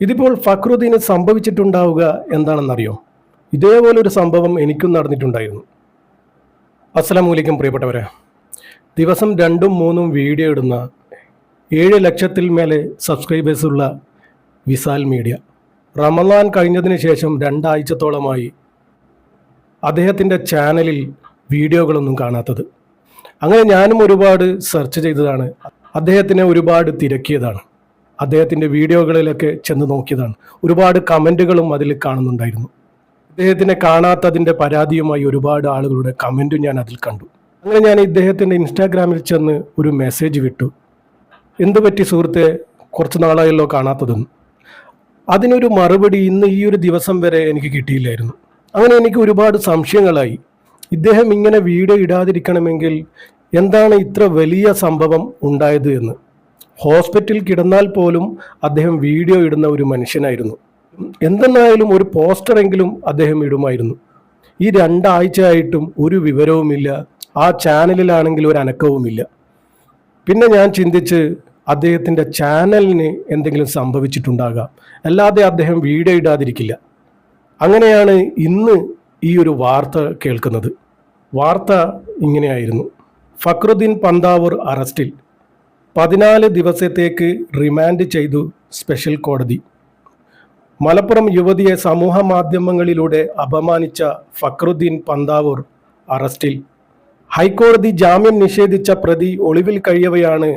ഇതിപ്പോൾ ഫക്രുദ്ദീന് സംഭവിച്ചിട്ടുണ്ടാവുക എന്താണെന്നറിയോ? ഇതേപോലൊരു സംഭവം എനിക്കും നടന്നിട്ടുണ്ടായിരുന്നു. അസ്സലാമു അലൈക്കും പ്രിയപ്പെട്ടവരെ. ദിവസം രണ്ടും മൂന്നും വീഡിയോ ഇടുന്ന ഏഴ് ലക്ഷത്തിൽ മേലെ സബ്സ്ക്രൈബേഴ്സുള്ള വിസാൽ മീഡിയ. റമദാൻ കഴിഞ്ഞതിന് ശേഷം രണ്ടാഴ്ചത്തോളമായി അദ്ദേഹത്തിന്റെ ചാനലിൽ വീഡിയോകളൊന്നും കാണാത്തത്. അങ്ങനെ ഞാനും ഒരുപാട് സെർച്ച് ചെയ്തതാണ്. അദ്ദേഹത്തിനെ ഒരുപാട് തിരക്കിയതാണ്. അദ്ദേഹത്തിന്റെ വീഡിയോകളിലൊക്കെ ചെന്ന് നോക്കിയതാണ്. ഒരുപാട് കമന്റുകളും അതിൽ കാണുന്നുണ്ടായിരുന്നു. ഇദ്ദേഹത്തിനെ കാണാത്തതിന്റെ പരാതിയുമായി ഒരുപാട് ആളുകളുടെ കമന്റും ഞാൻ അതിൽ കണ്ടു. അങ്ങനെ ഞാൻ ഇദ്ദേഹത്തിന്റെ ഇൻസ്റ്റാഗ്രാമിൽ ചെന്ന് ഒരു മെസ്സേജ് വിട്ടു. എന്ത് പറ്റി സുഹൃത്തെ? കുറച്ച് നാളായല്ലോ കാണാത്തതെന്ന്. അതിനൊരു മറുപടി ഇന്ന് ഈ ഒരു ദിവസം വരെ എനിക്ക് കിട്ടിയില്ലായിരുന്നു. അങ്ങനെ എനിക്ക് ഒരുപാട് സംശയങ്ങളായി. ഇദ്ദേഹം ഇങ്ങനെ വീഡിയോ ഇടാതിരിക്കണമെങ്കിൽ എന്താണ് ഇത്ര വലിയ സംഭവം ഉണ്ടായത് എന്ന്. ഹോസ്പിറ്റലിൽ കിടന്നാൽ പോലും അദ്ദേഹം വീഡിയോ ഇടുന്ന ഒരു മനുഷ്യനായിരുന്നു. എന്തെന്നായാലും ഒരു പോസ്റ്ററെങ്കിലും അദ്ദേഹം ഇടുമായിരുന്നു. ഈ രണ്ടാഴ്ചയായിട്ടും ഒരു വിവരവുമില്ല ആ ചാനലിലാണെങ്കിൽ ഒരു അനക്കവുമില്ല. പിന്നെ ഞാൻ ചിന്തിച്ച് അദ്ദേഹത്തിന്റെ ചാനലിന് എന്തെങ്കിലും സംഭവിച്ചിട്ടുണ്ടാകാം. അല്ലാതെ അദ്ദേഹം വീഡിയോ ഇടാതിരിക്കില്ല. അങ്ങനെയാണ് ഇന്ന് ഈ ഒരു വാർത്ത കേൾക്കുന്നത്. വാർത്ത ഇങ്ങനെയായിരുന്നു. ഫക്രുദ്ദീൻ പന്താവൂർ അറസ്റ്റിൽ പതിനാല് ദിവസത്തേക്ക് റിമാൻഡ് ചെയ്തു സ്പെഷ്യൽ കോടതി. മലപ്പുറം യുവതിയെ സമൂഹ മാധ്യമങ്ങളിലൂടെ അപമാനിച്ച ഫക്രുദ്ദീൻ പന്താവൂർ അറസ്റ്റിൽ. ഹൈക്കോടതി ജാമ്യം നിഷേധിച്ച പ്രതി ഒളിവിൽ കഴിയവയാണ്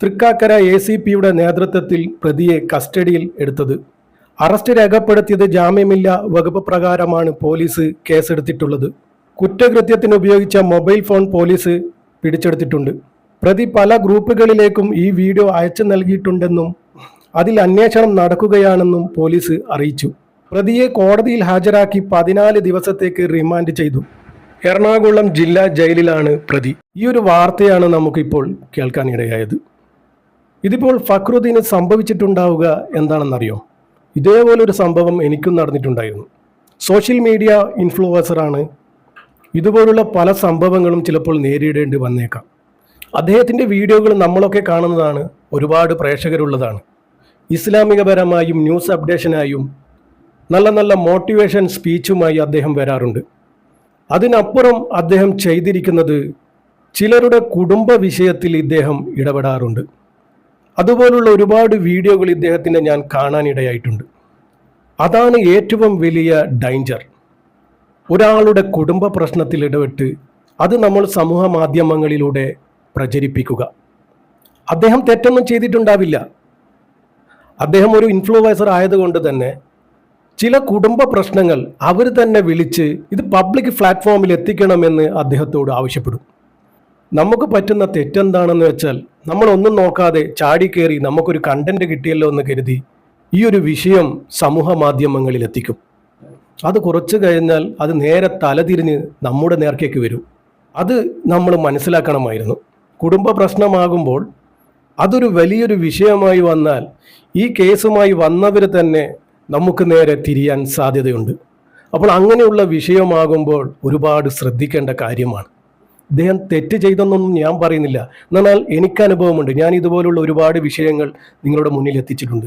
തൃക്കാക്കര എ സി പിയുടെ നേതൃത്വത്തിൽ പ്രതിയെ കസ്റ്റഡിയിൽ എടുത്തത്. അറസ്റ്റ് രേഖപ്പെടുത്തിയത് ജാമ്യമില്ല വകുപ്പ് പ്രകാരമാണ് പോലീസ് കേസെടുത്തിട്ടുള്ളത്. കുറ്റകൃത്യത്തിന് ഉപയോഗിച്ച മൊബൈൽ ഫോൺ പോലീസ് പിടിച്ചെടുത്തിട്ടുണ്ട്. പ്രതി പല ഗ്രൂപ്പുകളിലേക്കും ഈ വീഡിയോ അയച്ചു നൽകിയിട്ടുണ്ടെന്നും അതിൽ അന്വേഷണം നടക്കുകയാണെന്നും പോലീസ് അറിയിച്ചു. പ്രതിയെ കോടതിയിൽ ഹാജരാക്കി പതിനാല് ദിവസത്തേക്ക് റിമാൻഡ് ചെയ്തു. എറണാകുളം ജില്ലാ ജയിലിലാണ് പ്രതി. ഈ ഒരു വാർത്തയാണ് നമുക്കിപ്പോൾ കേൾക്കാനിടയായത്. ഇതിപ്പോൾ ഫക്രുദ്ദീന് സംഭവിച്ചിട്ടുണ്ടാവുക എന്താണെന്നറിയോ? ഇതേപോലൊരു സംഭവം എനിക്കും നടന്നിട്ടുണ്ടായിരുന്നു. സോഷ്യൽ മീഡിയ ഇൻഫ്ലുവൻസറാണ്. ഇതുപോലുള്ള പല സംഭവങ്ങളും ചിലപ്പോൾ നേരിടേണ്ടി വന്നേക്കാം. അദ്ദേഹത്തിന്റെ വീഡിയോകൾ നമ്മളൊക്കെ കാണുന്നതാണ് ഒരുപാട് പ്രേക്ഷകരുള്ളതാണ്. ഇസ്ലാമികപരമായും ന്യൂസ് അപ്ഡേഷനായും നല്ല നല്ല മോട്ടിവേഷൻ സ്പീച്ചുമായി അദ്ദേഹം വരാറുണ്ട്. അതിനപ്പുറം അദ്ദേഹം ചെയ്തിരിക്കുന്നത് ചിലരുടെ കുടുംബ വിഷയത്തിൽ ഇദ്ദേഹം ഇടപെടാറുണ്ട്. അതുപോലുള്ള ഒരുപാട് വീഡിയോകൾ ഇദ്ദേഹത്തിന്റെ ഞാൻ കാണാനിടയായിട്ടുണ്ട്. അതാണ് ഏറ്റവും വലിയ ഡൈഞ്ചർ. ഒരാളുടെ കുടുംബ പ്രശ്നത്തിൽ ഇടപെട്ട് അത് നമ്മൾ സമൂഹ മാധ്യമങ്ങളിലൂടെ പ്രചരിപ്പിക്കുക. അദ്ദേഹം തെറ്റൊന്നും ചെയ്തിട്ടുണ്ടാവില്ല. അദ്ദേഹം ഒരു ഇൻഫ്ലുവൻസർ ആയതുകൊണ്ട് തന്നെ ചില കുടുംബ പ്രശ്നങ്ങൾ അവർ തന്നെ വിളിച്ച് ഇത് പബ്ലിക് പ്ലാറ്റ്ഫോമിൽ എത്തിക്കണമെന്ന് അദ്ദേഹത്തോട് ആവശ്യപ്പെടും. നമുക്ക് പറ്റുന്ന തെറ്റെന്താണെന്ന് വെച്ചാൽ നമ്മളൊന്നും നോക്കാതെ ചാടിക്കേറി നമുക്കൊരു കണ്ടന്റ് കിട്ടിയല്ലോ എന്ന് കരുതി ഈ ഒരു വിഷയം സമൂഹ മാധ്യമങ്ങളിൽ എത്തിക്കും. അത് കുറച്ച് കഴിഞ്ഞാൽ അത് നേരെ തലതിരിഞ്ഞ് നമ്മുടെ നേർക്കേക്ക് വരും. അത് നമ്മൾ മനസ്സിലാക്കണമായിരുന്നു. കുടുംബ പ്രശ്നമാകുമ്പോൾ അതൊരു വലിയൊരു വിഷയമായി വന്നാൽ ഈ കേസുമായി വന്നവർ തന്നെ നമുക്ക് നേരെ തിരിയാൻ സാധ്യതയുണ്ട്. അപ്പോൾ അങ്ങനെയുള്ള വിഷയമാകുമ്പോൾ ഒരുപാട് ശ്രദ്ധിക്കേണ്ട കാര്യമാണ്. ഇദ്ദേഹം തെറ്റ് ചെയ്തെന്നൊന്നും ഞാൻ പറയുന്നില്ല. എന്നാൽ എനിക്ക് അനുഭവമുണ്ട് ഞാൻ ഇതുപോലുള്ള ഒരുപാട് വിഷയങ്ങൾ നിങ്ങളുടെ മുന്നിൽ എത്തിച്ചിട്ടുണ്ട്.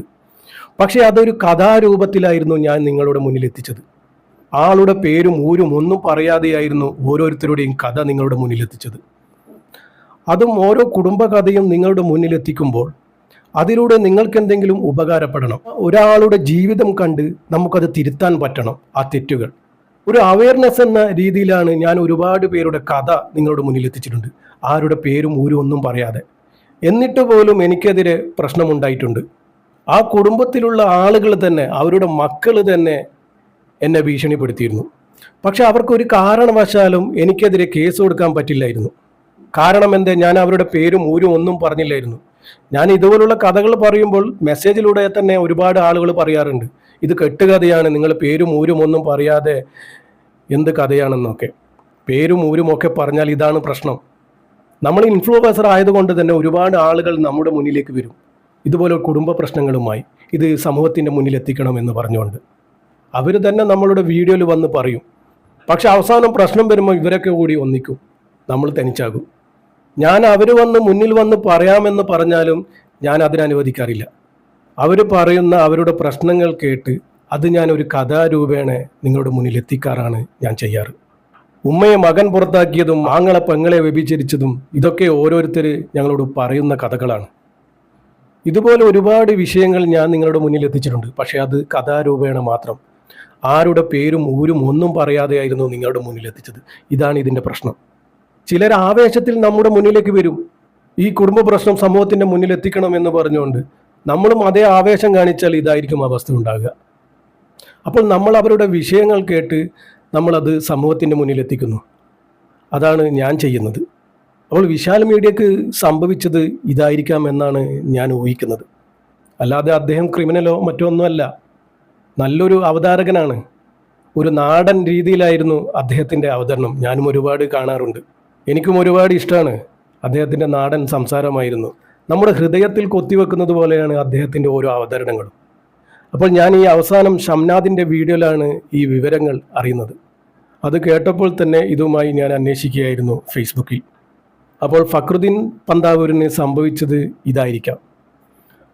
പക്ഷേ അതൊരു കഥാരൂപത്തിലായിരുന്നു ഞാൻ നിങ്ങളുടെ മുന്നിൽ എത്തിച്ചത്. ആളുടെ പേരും ഊരും ഒന്നും പറയാതെയായിരുന്നു ഓരോരുത്തരുടെയും കഥ നിങ്ങളുടെ മുന്നിൽ എത്തിച്ചത്. അതും ഓരോ കുടുംബകഥയും നിങ്ങളുടെ മുന്നിലെത്തിക്കുമ്പോൾ അതിലൂടെ നിങ്ങൾക്ക് എന്തെങ്കിലും ഉപകാരപ്പെടണം. ഒരാളുടെ ജീവിതം കണ്ട് നമുക്കത് തിരുത്താൻ പറ്റണം ആ തെറ്റുകൾ. ഒരു അവയർനെസ് എന്ന രീതിയിലാണ് ഞാൻ ഒരുപാട് പേരുടെ കഥ നിങ്ങളുടെ മുന്നിൽ എത്തിച്ചിട്ടുണ്ട്. ആരുടെ പേരും ഊരും ഒന്നും പറയാതെ. എന്നിട്ട് പോലും എനിക്കെതിരെ പ്രശ്നമുണ്ടായിട്ടുണ്ട്. ആ കുടുംബത്തിലുള്ള ആളുകൾ തന്നെ അവരുടെ മക്കൾ തന്നെ എന്നെ ഭീഷണിപ്പെടുത്തിയിരുന്നു. പക്ഷെ അവർക്കൊരു കാരണവശാലും എനിക്കെതിരെ കേസ് കൊടുക്കാൻ പറ്റില്ലായിരുന്നു. കാരണം എന്തേ ഞാൻ അവരുടെ പേരും ഊരും ഒന്നും പറഞ്ഞില്ലായിരുന്നു. ഞാൻ ഇതുപോലുള്ള കഥകൾ പറയുമ്പോൾ മെസ്സേജിലൂടെ തന്നെ ഒരുപാട് ആളുകൾ പറയാറുണ്ട്. ഇത് കെട്ടുകഥയാണ് നിങ്ങൾ പേരും ഊരും ഒന്നും പറയാതെ എന്ത് കഥയാണെന്നൊക്കെ. പേരും ഊരും ഒക്കെ പറഞ്ഞാൽ ഇതാണ് പ്രശ്നം. നമ്മൾ ഇൻഫ്ലുവൻസർ ആയതുകൊണ്ട് തന്നെ ഒരുപാട് ആളുകൾ നമ്മുടെ മുന്നിലേക്ക് വരും. ഇതുപോലെ കുടുംബ പ്രശ്നങ്ങളുമായി ഇത് സമൂഹത്തിന്റെ മുന്നിൽ എത്തിക്കണം എന്ന് പറഞ്ഞുകൊണ്ട്. അവർ തന്നെ നമ്മളുടെ വീഡിയോയിൽ വന്ന് പറയും. പക്ഷെ അവസാനം പ്രശ്നം വരുമ്പോൾ ഇവരൊക്കെ കൂടി ഒന്നിക്കും. നമ്മൾ തനിച്ചാകും. ഞാൻ അവർ വന്ന് മുന്നിൽ വന്ന് പറയാമെന്ന് പറഞ്ഞാലും ഞാൻ അതിനനുവദിക്കാറില്ല അവർ പറയുന്ന അവരുടെ പ്രശ്നങ്ങൾ കേട്ട് അത് ഞാൻ ഒരു കഥാരൂപേണ നിങ്ങളുടെ മുന്നിൽ എത്തിക്കാറാണ് ഞാൻ ചെയ്യാറ്. ഉമ്മയെ മകൻ പുറത്താക്കിയതും ആങ്ങളെ പെങ്ങളെ വ്യഭിചരിച്ചതും ഇതൊക്കെ ഓരോരുത്തർ ഞങ്ങളോട് പറയുന്ന കഥകളാണ്. ഇതുപോലെ ഒരുപാട് വിഷയങ്ങൾ ഞാൻ നിങ്ങളുടെ മുന്നിൽ എത്തിച്ചിട്ടുണ്ട്. പക്ഷേ അത് കഥാരൂപേണ മാത്രം. ആരുടെ പേരും ഊരും ഒന്നും പറയാതെയായിരുന്നു നിങ്ങളുടെ മുന്നിൽ എത്തിച്ചത്. ഇതാണ് ഇതിന്റെ പ്രശ്നം. ചിലർ ആവേശത്തിൽ നമ്മുടെ മുന്നിലേക്ക് വരും. ഈ കുടുംബ പ്രശ്നം സമൂഹത്തിന്റെ മുന്നിൽ എത്തിക്കണം എന്ന് പറഞ്ഞുകൊണ്ട് നമ്മളും അതേ ആവേശം കാണിച്ചാൽ ഇതായിരിക്കും അവസ്ഥ ഉണ്ടാകുക. അപ്പോൾ നമ്മൾ അവരുടെ വിഷയങ്ങൾ കേട്ട് നമ്മളത് സമൂഹത്തിന്റെ മുന്നിൽ എത്തിക്കുന്നു. അതാണ് ഞാൻ ചെയ്യുന്നത്. അപ്പോൾ വിശാല മീഡിയക്ക് സംഭവിച്ചത് ഇതായിരിക്കാം എന്നാണ് ഞാൻ ഊഹിക്കുന്നത്. അല്ലാതെ അദ്ദേഹം ക്രിമിനലോ മറ്റോ ഒന്നുമല്ല. നല്ലൊരു അവതാരകനാണ്. ഒരു നാടൻ രീതിയിലായിരുന്നു അദ്ദേഹത്തിന്റെ അവതരണം. ഞാനും ഒരുപാട് കാണാറുണ്ട്. എനിക്കും ഒരുപാട് ഇഷ്ടമാണ് അദ്ദേഹത്തിന്റെ നാടൻ സംസാരമായിരുന്നു. നമ്മുടെ ഹൃദയത്തിൽ കൊത്തിവെക്കുന്നത് പോലെയാണ് അദ്ദേഹത്തിന്റെ ഓരോ അവതരണങ്ങളും. അപ്പോൾ ഞാൻ ഈ അവസാനം ഷംനാദിന്റെ വീഡിയോയിലാണ് ഈ വിവരങ്ങൾ അറിയുന്നത്. അത് കേട്ടപ്പോൾ തന്നെ ഇതുമായി ഞാൻ അന്വേഷിക്കുകയായിരുന്നു ഫേസ്ബുക്കിൽ. അപ്പോൾ ഫക്രുദ്ദീൻ പന്താവൂരിന് സംഭവിച്ചത് ഇതായിരിക്കാം.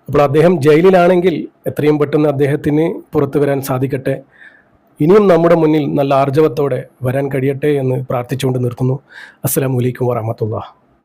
അപ്പോൾ അദ്ദേഹം ജയിലിലാണെങ്കിൽ എത്രയും പെട്ടെന്ന് അദ്ദേഹത്തിന് പുറത്തു വരാൻ സാധിക്കട്ടെ. ഇനിയും നമ്മുടെ മുന്നിൽ നല്ല ആർജവത്തോടെ വരാൻ കഴിയട്ടെ എന്ന് പ്രാർത്ഥിച്ചുകൊണ്ട് നിർത്തുന്നു. അസ്സലാമലൈക്കും വറഹമത്തുള്ള